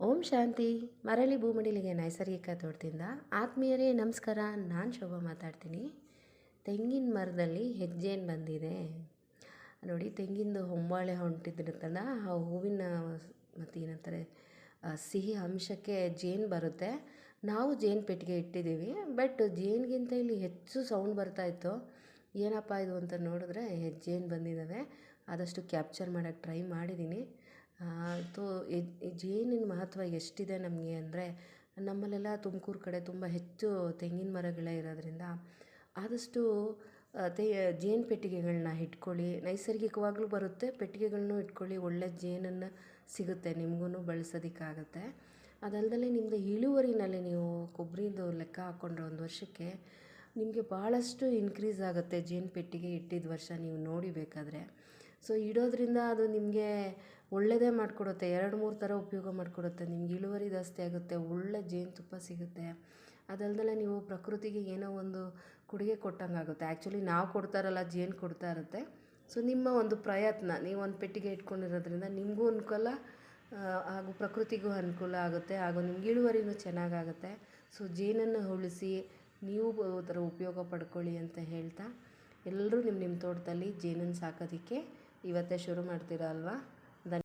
ಓಂ ಶಾಂತಿ. ಮರಳಿ ಭೂಮಡಿಲಿಗೆ ನೈಸರ್ಗಿಕ ತೋಟದಿಂದ ಆತ್ಮೀಯರೇ, ನಮಸ್ಕಾರ. ನಾನು ಶೋಭಾ ಮಾತಾಡ್ತೀನಿ. ತೆಂಗಿನ ಮರದಲ್ಲಿ ಹೆಜ್ಜೇನು ಬಂದಿದೆ. ನೋಡಿ, ತೆಂಗಿಂದು ಹೊಂಬಾಳೆ ಹೊಂಟಿದ್ದಿರುತ್ತಲ್ಲ, ಆ ಹೂವಿನ ಮತ್ತು ಏನಂತಾರೆ ಸಿಹಿ ಅಂಶಕ್ಕೆ ಜೇನು ಬರುತ್ತೆ. ನಾವು ಜೇನು ಪೆಟ್ಟಿಗೆ ಇಟ್ಟಿದ್ದೀವಿ, ಬಟ್ ಜೇನಿಗಿಂತ ಇಲ್ಲಿ ಹೆಚ್ಚು ಸೌಂಡ್ ಬರ್ತಾಯಿತ್ತು ಏನಪ್ಪ ಇದು ಅಂತ ನೋಡಿದ್ರೆ ಹೆಜ್ಜೇನು ಬಂದಿದ್ದಾವೆ. ಆದಷ್ಟು ಕ್ಯಾಪ್ಚರ್ ಮಾಡೋಕ್ಕೆ ಟ್ರೈ ಮಾಡಿದ್ದೀನಿ. ತೋ ಜೇನಿನ ಮಹತ್ವ ಎಷ್ಟಿದೆ ನಮಗೆ ಅಂದರೆ ನಮ್ಮಲ್ಲೆಲ್ಲ ತುಮಕೂರು ಕಡೆ ತುಂಬ ಹೆಚ್ಚು ತೆಂಗಿನ ಮರಗಳೇ ಇರೋದ್ರಿಂದ ಆದಷ್ಟು ತೆ, ಜೇನು ಪೆಟ್ಟಿಗೆಗಳನ್ನ ಇಟ್ಕೊಳ್ಳಿ. ನೈಸರ್ಗಿಕವಾಗಲೂ ಬರುತ್ತೆ ಪೆಟ್ಟಿಗೆಗಳನ್ನೂ ಇಟ್ಕೊಳ್ಳಿ. ಒಳ್ಳೆ ಜೇನನ್ನು ಸಿಗುತ್ತೆ ನಿಮಗೂ ಬಳಸೋದಕ್ಕಾಗತ್ತೆ. ಅದಲ್ದಲೆ ನಿಮ್ಮದು ಇಳುವರಿನಲ್ಲಿ ನೀವು ಕೊಬ್ಬರಿದು ಲೆಕ್ಕ ಹಾಕ್ಕೊಂಡ್ರೆ ಒಂದು ವರ್ಷಕ್ಕೆ ನಿಮಗೆ ಭಾಳಷ್ಟು ಇನ್ಕ್ರೀಸ್ ಆಗುತ್ತೆ ಜೇನು ಪೆಟ್ಟಿಗೆ ಇಟ್ಟಿದ್ದ ವರ್ಷ ನೀವು ನೋಡಿಬೇಕಾದ್ರೆ ಸೊ ಇಡೋದ್ರಿಂದ ಅದು ನಿಮಗೆ ಒಳ್ಳೆಯದೇ ಮಾಡಿಕೊಡುತ್ತೆ, ಎರಡು ಮೂರು ಥರ ಉಪಯೋಗ ಮಾಡಿಕೊಡುತ್ತೆ, ನಿಮ್ಗೆ ಇಳುವರಿ ಜಾಸ್ತಿ ಆಗುತ್ತೆ, ಒಳ್ಳೆ ಜೇನುತುಪ್ಪ ಸಿಗುತ್ತೆ. ಅದಲ್ದಲೆ ನೀವು ಪ್ರಕೃತಿಗೆ ಏನೋ ಒಂದು ಕೊಡುಗೆ ಕೊಟ್ಟಂಗೆ ಆಗುತ್ತೆ. ಆ್ಯಕ್ಚುಲಿ ನಾವು ಕೊಡ್ತಾರಲ್ಲ ಜೇನು ಕೊಡ್ತಾ ಇರುತ್ತೆ. ಸೊ ನಿಮ್ಮ ಒಂದು ಪ್ರಯತ್ನ, ನೀವು ಒಂದು ಪೆಟ್ಟಿಗೆ ಇಟ್ಕೊಂಡಿರೋದ್ರಿಂದ ನಿಮಗೂ ಅನುಕೂಲ ಹಾಗೂ ಪ್ರಕೃತಿಗೂ ಅನುಕೂಲ ಆಗುತ್ತೆ, ಹಾಗೂ ನಿಮ್ಗೆ ಇಳುವರಿನೂ ಚೆನ್ನಾಗಾಗುತ್ತೆ. ಸೊ ಜೇನನ್ನು ಉಳಿಸಿ ನೀವು ಥರ ಉಪಯೋಗ ಪಡ್ಕೊಳ್ಳಿ ಅಂತ ಹೇಳ್ತಾ, ಎಲ್ಲರೂ ನಿಮ್ಮ ನಿಮ್ಮ ತೋಟದಲ್ಲಿ ಜೇನನ್ನು ಸಾಕೋದಕ್ಕೆ ಇವತ್ತೇ ಶುರು ಮಾಡ್ತೀರಾ ಅಲ್ವಾ?